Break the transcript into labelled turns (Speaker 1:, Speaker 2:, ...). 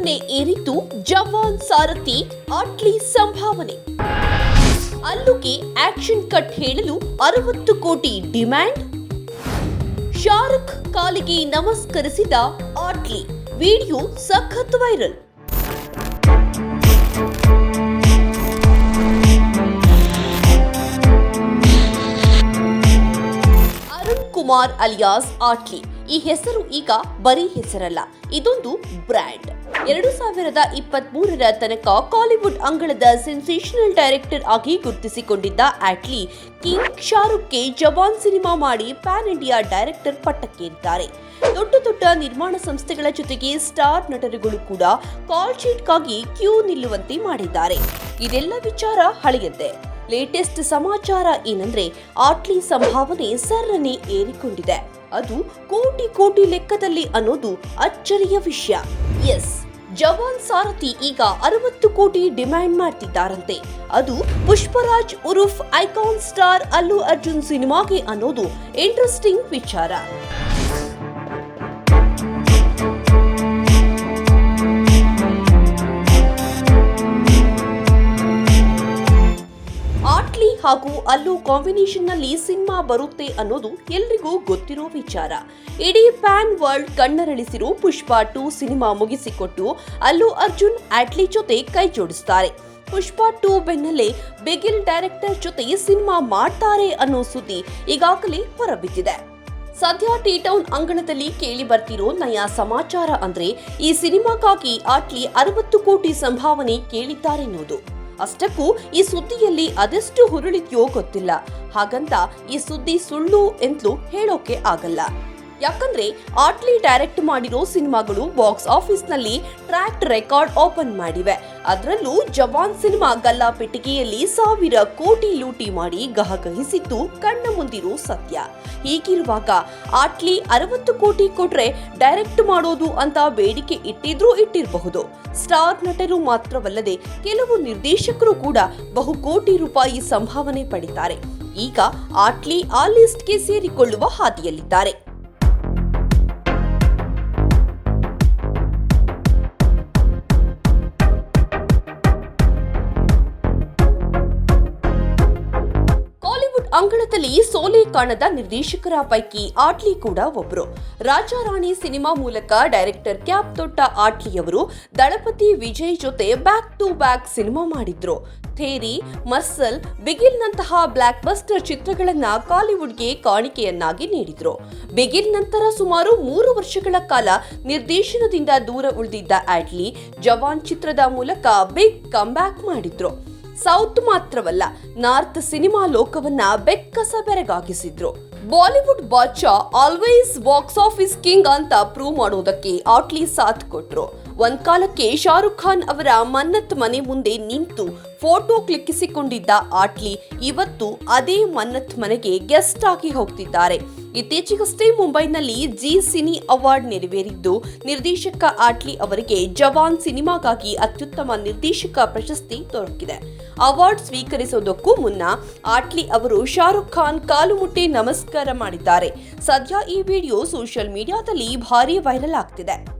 Speaker 1: ಸರ್ರನೆ ಏರಿತು ಜವಾನ್ ಸಾರಥಿ ಅಟ್ಲಿ ಸಂಭಾವನೆ. ಅಲ್ಲುಗೆ action cut ಹೇಳಲು ಅರವತ್ತು ಕೋಟಿ ಡಿಮ್ಯಾಂಡ್. ಶಾರುಖ್ ಕಾಲಿಗೆ ನಮಸ್ಕರಿಸಿದ ಆಟ್ಲಿ ವಿಡಿಯೋ ಸಖತ್ ವೈರಲ್. ಅರುಣ್ ಕುಮಾರ್ ಅಲಿಯಾಸ್ ಆಟ್ಲಿ ಈ ಹೆಸರು ಈಗ ಬರೀ ಹೆಸರಲ್ಲ, ಇದೊಂದು ಬ್ರ್ಯಾಂಡ್. ಎರಡು ಸಾವಿರದ ಇಪ್ಪತ್ತ್ ಮೂರರ ತನಕ ಕಾಲಿವುಡ್ ಅಂಗಳದ ಸೆನ್ಸೇಷನಲ್ ಡೈರೆಕ್ಟರ್ ಆಗಿ ಗುರುತಿಸಿಕೊಂಡಿದ್ದ ಆಟ್ಲಿ, ಕಿಂಗ್ ಶಾರುಖ್ಗೆ ಜವಾನ್ ಸಿನಿಮಾ ಮಾಡಿ ಪ್ಯಾನ್ ಇಂಡಿಯಾ ಡೈರೆಕ್ಟರ್ ಪಟ್ಟಕ್ಕೇರಿದ್ದಾರೆ. ದೊಡ್ಡ ದೊಡ್ಡ ನಿರ್ಮಾಣ ಸಂಸ್ಥೆಗಳ ಜೊತೆಗೆ ಸ್ಟಾರ್ ನಟರುಗಳು ಕೂಡ ಕಾಲ್ ಶೀಟ್ಗಾಗಿ ಕ್ಯೂ ನಿಲ್ಲುವಂತೆ ಮಾಡಿದ್ದಾರೆ. ಇದೆಲ್ಲ ವಿಚಾರ ಹಳೆಯದ್ದೇ. ಲೇಟೆಸ್ಟ್ ಸಮಾಚಾರ ಏನಂದ್ರೆ, ಆಟ್ಲಿ ಸಂಭಾವನೆ ಸರ್ರನೆ ಏರಿಕೊಂಡಿದೆ. ಅದು ಕೋಟಿ ಕೋಟಿ ಲೆಕ್ಕದಲ್ಲಿ ಅನ್ನೋದು ಅಚ್ಚರಿಯ ವಿಷಯ. ಎಸ್, ಜವಾನ್ ಸಾರಥಿ ಈಗ ಅರವತ್ತು ಕೋಟಿ ಡಿಮ್ಯಾಂಡ್ ಮಾಡ್ತಿದ್ದಾರಂತೆ. ಅದು ಪುಷ್ಪರಾಜ್ ಉರುಫ್ ಐಕಾನ್ ಸ್ಟಾರ್ ಅಲ್ಲು ಅರ್ಜುನ್ ಸಿನಿಮಾಗೆ ಅನ್ನೋದು ಇಂಟ್ರೆಸ್ಟಿಂಗ್ ವಿಚಾರ. ಆಟ್ಲಿ ಹಾಗೂ ಅಲ್ಲೂ ಕಾಂಬಿನೇಷನ್ನಲ್ಲಿ ಸಿನಿಮಾ ಬರುತ್ತೆ ಅನ್ನೋದು ಎಲ್ರಿಗೂ ಗೊತ್ತಿರೋ ವಿಚಾರ. ಇಡೀ ಪ್ಯಾನ್ ವರ್ಲ್ಡ್ ಕಣ್ಣರಳಿಸಿರೋ ಪುಷ್ಪಾ ಟು ಸಿನಿಮಾ ಮುಗಿಸಿಕೊಟ್ಟು ಅಲ್ಲು ಅರ್ಜುನ್, ಆಟ್ಲಿ ಜೊತೆ ಕೈ ಜೋಡಿಸ್ತಾರೆ. ಪುಷ್ಪ ಟು ಬೆನ್ನಲ್ಲೇ ಬಿಗಿಲ್ ಡೈರೆಕ್ಟರ್ ಜೊತೆ ಸಿನಿಮಾ ಮಾಡ್ತಾರೆ ಅನ್ನೋ ಸುದ್ದಿ ಈಗಾಗಲೇ ಹೊರಬಿದ್ದಿದೆ. ಸದ್ಯ ಟಿ ಟೌನ್ ಅಂಗಣದಲ್ಲಿ ಕೇಳಿ ಬರ್ತಿರೋ ನಯ ಸಮಾಚಾರ ಅಂದ್ರೆ ಈ ಸಿನಿಮಾಕ್ಕಾಗಿ ಆಟ್ಲಿ ಅರವತ್ತು ಕೋಟಿ ಸಂಭಾವನೆ ಕೇಳಿದ್ದಾರೆನ್ನೋದು ಅಷ್ಟಕ್ಕೂ ಈ ಸುದ್ದಿಯಲ್ಲಿ ಅದೆಷ್ಟು ಹುರುಳಿದ್ಯೋ ಗೊತ್ತಿಲ್ಲ. ಹಾಗಂತ ಈ ಸುದ್ದಿ ಸುಳ್ಳು ಎಂತಲೂ ಹೇಳೋಕೆ ಆಗಲ್ಲ. ಯಾಕಂದ್ರೆ ಆಟ್ಲಿ ಡೈರೆಕ್ಟ್ ಮಾಡಿರೋ ಸಿನಿಮಾಗಳು ಬಾಕ್ಸ್ ಆಫೀಸ್ನಲ್ಲಿ ಟ್ರ್ಯಾಕ್ ರೆಕಾರ್ಡ್ ಓಪನ್ ಮಾಡಿವೆ. ಅದರಲ್ಲೂ ಜವಾನ್ ಸಿನಿಮಾ ಗಲ್ಲಾಪೆಟ್ಟಿಗೆಯಲ್ಲಿ ಸಾವಿರ ಕೋಟಿ ಲೂಟಿ ಮಾಡಿ ಗಹಗಹಿಸಿದ್ದು ಕಣ್ಣ ಮುಂದಿರೋ ಸತ್ಯ. ಹೀಗಿರುವಾಗ ಆಟ್ಲಿ ಅರವತ್ತು ಕೋಟಿ ಕೊಟ್ರೆ ಡೈರೆಕ್ಟ್ ಮಾಡೋದು ಅಂತ ಬೇಡಿಕೆ ಇಟ್ಟಿದ್ರೂ ಇಟ್ಟಿರಬಹುದು. ಸ್ಟಾರ್ ನಟರು ಮಾತ್ರವಲ್ಲದೆ ಕೆಲವು ನಿರ್ದೇಶಕರು ಕೂಡ ಬಹು ಕೋಟಿ ರೂಪಾಯಿ ಸಂಭಾವನೆ ಪಡಿತಾರೆ. ಈಗ ಆಟ್ಲಿ ಆ ಲಿಸ್ಟ್ಗೆ ಸೇರಿಕೊಳ್ಳುವ ಹಾದಿಯಲ್ಲಿದ್ದಾರೆ. ಅಂಗಳದಲ್ಲಿ ಸೋಲೆ ಕಾಣದ ನಿರ್ದೇಶಕರ ಪೈಕಿ ಆಟ್ಲಿ ಕೂಡ ಒಬ್ರು. ರಾಜಾರಾಣಿ ಸಿನಿಮಾ ಮೂಲಕ ಡೈರೆಕ್ಟರ್ ಕ್ಯಾಪ್ ತೊಟ್ಟ ಆಟ್ಲಿಯವರು ದಳಪತಿ ವಿಜಯ್ ಜೊತೆ ಬ್ಯಾಕ್ ಟು ಬ್ಯಾಕ್ ಸಿನಿಮಾ ಮಾಡಿದ್ರು. ಥೇರಿ, ಮರ್ಸಲ್, ಬಿಗಿಲ್ನಂತಹ ಬ್ಲಾಕ್ ಬಸ್ಟರ್ ಚಿತ್ರಗಳನ್ನ ಕಾಲಿವುಡ್ಗೆ ಕಾಣಿಕೆಯನ್ನಾಗಿ ನೀಡಿದ್ರು. ಬಿಗಿಲ್ ನಂತರ ಸುಮಾರು ಮೂರು ವರ್ಷಗಳ ಕಾಲ ನಿರ್ದೇಶನದಿಂದ ದೂರ ಉಳಿದಿದ್ದ ಆಟ್ಲಿ, ಜವಾನ್ ಚಿತ್ರದ ಮೂಲಕ ಬಿಗ್ ಕಮ್ಬ್ಯಾಕ್ ಮಾಡಿದ್ರು. ಸೌತ್ ಮಾತ್ರವಲ್ಲ, ನಾರ್ತ್ ಸಿನಿಮಾ ಲೋಕವನ್ನ ಬೆಕ್ಕಸ ಬೆರಗಾಗಿಸಿದ್ರು. Bollywood Badshah always box office king ಅಂತ ಪ್ರೂವ್ ಮಾಡೋದಕ್ಕೆ ಆಟ್ಲಿ ಸಾಥ್ ಕೊಟ್ರು. ಒಂದ್ ಕಾಲಕ್ಕೆ ಶಾರುಖ್ ಖಾನ್ ಅವರ ಮನ್ನತ್ ಮನೆ ಮುಂದೆ ನಿಂತು ಫೋಟೋ ಕ್ಲಿಕ್ಕಿಸಿಕೊಂಡಿದ್ದ ಆಟ್ಲಿ ಇವತ್ತು ಅದೇ ಮನ್ನತ್ ಮನೆಗೆ ಗೆಸ್ಟ್ ಆಗಿ ಹೋಗ್ತಿದ್ದಾರೆ. ಇತ್ತೀಚೆಗಷ್ಟೇ ಮುಂಬೈನಲ್ಲಿ ಜಿ ಸಿನಿ ಅವಾರ್ಡ್ ನೆರವೇರಿದ್ದು, ನಿರ್ದೇಶಕ ಆಟ್ಲಿ ಅವರಿಗೆ ಜವಾನ್ ಸಿನಿಮಾಗಾಗಿ ಅತ್ಯುತ್ತಮ ನಿರ್ದೇಶಕ ಪ್ರಶಸ್ತಿ ದೊರಕಿದೆ. ಅವಾರ್ಡ್ ಸ್ವೀಕರಿಸೋದಕ್ಕೂ ಮುನ್ನ ಆಟ್ಲಿ ಅವರು ಶಾರುಖ್ ಖಾನ್ ಕಾಲು ಮುಟ್ಟಿ ನಮಸ್ಕಾರ ಮಾಡಿದ್ದಾರೆ. ಸದ್ಯ ಈ ವಿಡಿಯೋ ಸೋಷಿಯಲ್ ಮೀಡಿಯಾದಲ್ಲಿ ಭಾರಿ ವೈರಲ್ ಆಗ್ತಿದೆ.